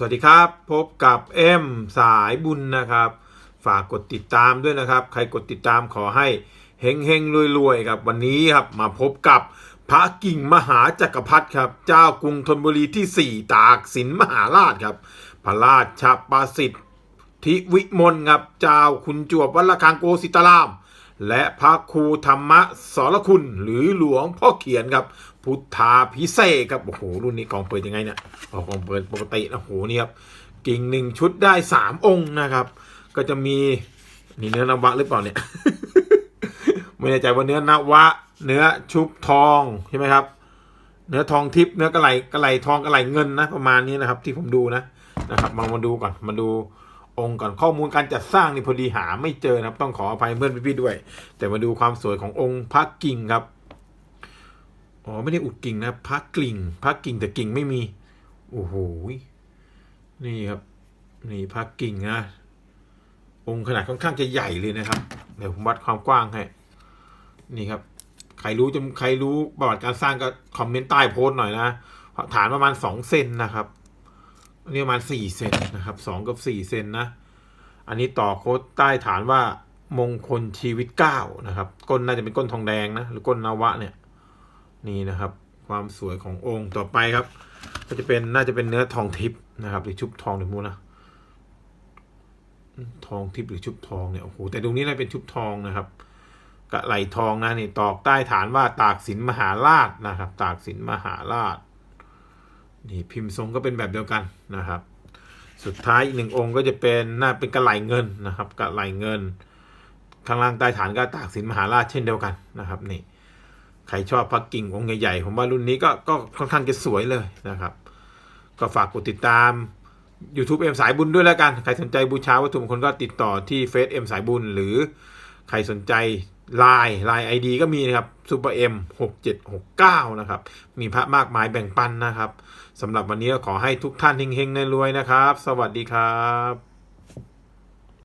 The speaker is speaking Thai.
สวัสดีครับพบกับเอ็มสายบุญนะครับ ฝากกดติดตามด้วยนะครับ ใครกดติดตามขอให้เฮงเฮงรวยรวยๆครับวันนี้ครับมาพบกับพระกิ่งมหาจักรพรรดิครับ เจ้ากรุงธนบุรีที่ 4 ตากสินมหาราชครับ พระราชประสิทธิวิมลครับเจ้าคุณจวบวัดระฆังโกสิตาราม และพระครูธรรมสรคุณหรือหลวงพ่อเขียนครับ พุทธาพิเศษครับโอ้โหรุ่นนี้กองเปิดยังไงเนี่ยออกกองเปิดปกตินะโอ้โหนี่ครับกิ่งหนึ่งชุดได้สามองค์นะครับ ก็จะมีนี่เนื้อนวะหรือเปล่าเนี่ยไม่แน่ใจว่าเนื้อนวะ เนื้อชุบทองใช่ไหมครับ เนื้อทองทิพย์เนื้อกระไหลกระไหลทองกระไหลเงินนะประมาณนี้นะครับ ที่ผมดูนะนะครับมามาดูก่อนมาดู องค์ก่อนข้อมูลการจัดสร้างนี่พอดีหาไม่เจอนะครับ ต้องขออภัยเพื่อนพี่ๆด้วย แต่มาดูความสวยขององค์พระกิ่งครับอ๋อไม่ได้อุดกิ่งนะพระกิ่งพระกิ่งแต่กิ่งไม่มีโอ้โหนี่ครับ นี่พระกิ่งนะองค์ขนาดค่อนข้างจะใหญ่เลยนะครับเดี๋ยวผมวัดความกว้างให้นี่ครับ ใครรู้จะใครรู้ประวัติการสร้างก็คอมเมนต์ใต้โพสต์หน่อยนะฐานประมาณสองเซนนะครับ นนี้ประมาณสี่เซนนะครับสองกับสี่เซนนะ อันนี้ต่อโค้ดใต้ฐานว่ามงคลชีวิตเก้านะครับ ก้นน่าจะเป็นก้นทองแดงนะ หรือก้นนวะเนี่ย นี่นะครับ ความสวยขององค์ต่อไปครับ ก็จะเป็นน่าจะเป็นเนื้อทองทิพย์นะครับ หรือชุบทองหรือมูนะทองทิพย์หรือชุบทองเนี่ยโอ้โหแต่ตรงนี้น่าเป็นชุบทองนะครับกระไหลทองนะนี่ตอกใต้ฐานว่าตากสินมหาราชนะครับ ตากสินมหาราช นี่พิมพ์ทรงก็เป็นแบบเดียวกันนะครับ สุดท้ายอีกหนึ่งองค์ก็จะเป็นน่าเป็นกระไหลเงินนะครับกระไหลเงิน ข้างล่างใต้ฐานก็ตากสินมหาราชเช่นเดียวกันนะครับนี่ใครชอบพักกิ่งองค์ใหญ่ๆผมว่ารุ่นนี้ก็ก็ค่อนข้างจะสวยเลยนะครับ ก็ฝากกดติดตาม YouTube เอ็มสายบุญด้วยแล้วกัน ใครสนใจบูชาวัตถุมงคลก็ติดต่อที่เฟซเอ็มสายบุญ หรือใครสนใจ ลน์ไลน์ไอดีก็มีนะครับซูเปอร์เอ็มหกเจ็ดหกเก้านะครับ มีพระมากมายแบ่งปันนะครับสำหรับวันนี้ก็ขอให้ทุกท่านเฮงๆรวยนะครับ สวัสดีครับ